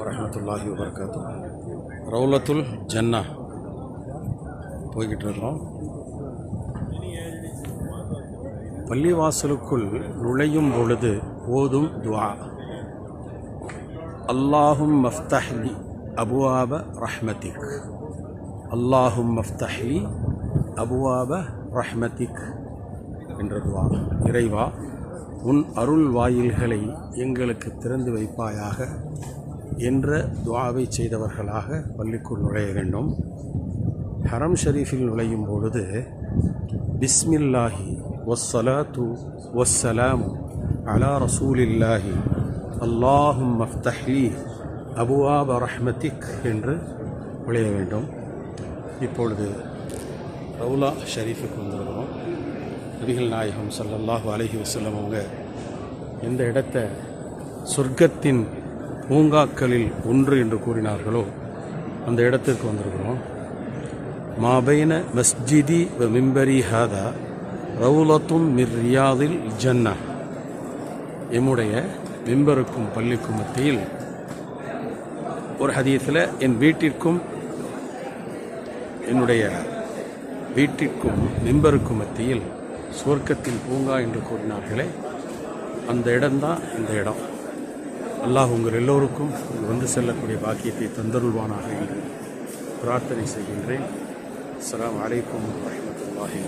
வரமத்துல்லாஹி வபர்காத்து. ரவுலத்துல் ஜன்னா. போய்கிட்டு இருக்கோம் பள்ளிவாசலுக்குள் நுழையும் பொழுது ஓதும் துவா. அல்லாஹும் மஃப்தஹ்லி அபுவாப ரஹ்மதிக் அல்லாஹும் மஃப்தஹ்லி அபுவாப ரஹ்மதிக் என்ற துவா. இறைவா உன் அருள் வாயில்களை எங்களுக்கு திறந்து வைப்பாயாக. என்ற துவாவை செய்தவர்களாக பள்ளிக்குள் நுழைய வேண்டும். ஹரம் ஷரீஃபில் நுழையும் பொழுது பிஸ்மில்லாஹி ஒஸ்ஸலாத்து ஒஸ்ஸலாம் அலா ரசூலில்லாஹி அல்லாஹும் மஃப்தஹ்லி அபுவாப ரஹ்மதிக் என்று நுழைய வேண்டும். இப்பொழுது ரவுலா ஷரீஃபுக்கு வந்திருக்கிறோம். நபிகள் நாயகம் ஸல்லல்லாஹு அலஹி வசல்லம் அவங்க எந்த இடத்த சொர்க்கத்தின் பூங்காக்களில் ஒன்று என்று கூறினார்களோ அந்த இடத்திற்கு வந்திருக்கிறோம். மாபைன மஸ்ஜிதி வ மிம்பரி ஹாதா ரவுலத்தும் மிர் ரியாதில் ஜன்னா. எம்முடைய மிம்பருக்கும் பள்ளிக்கும் மத்தியில் ஒரு ஹதீஸில் என் வீட்டிற்கும் என்னுடைய வீட்டிற்கும் மிம்பருக்கும் மத்தியில் சுவர்க்கத்தின் பூங்கா என்று கூறினார்களே அந்த இடம்தான் இந்த இடம். அல்லாஹ் உங்கள் எல்லோருக்கும் வந்து செல்லக்கூடிய பாக்கியத்தை தந்தருள்வானாக. என்று பிரார்த்தனை செய்கின்றேன். அஸ்ஸலாமு அலைக்கும் வரமத்துல்லாஹி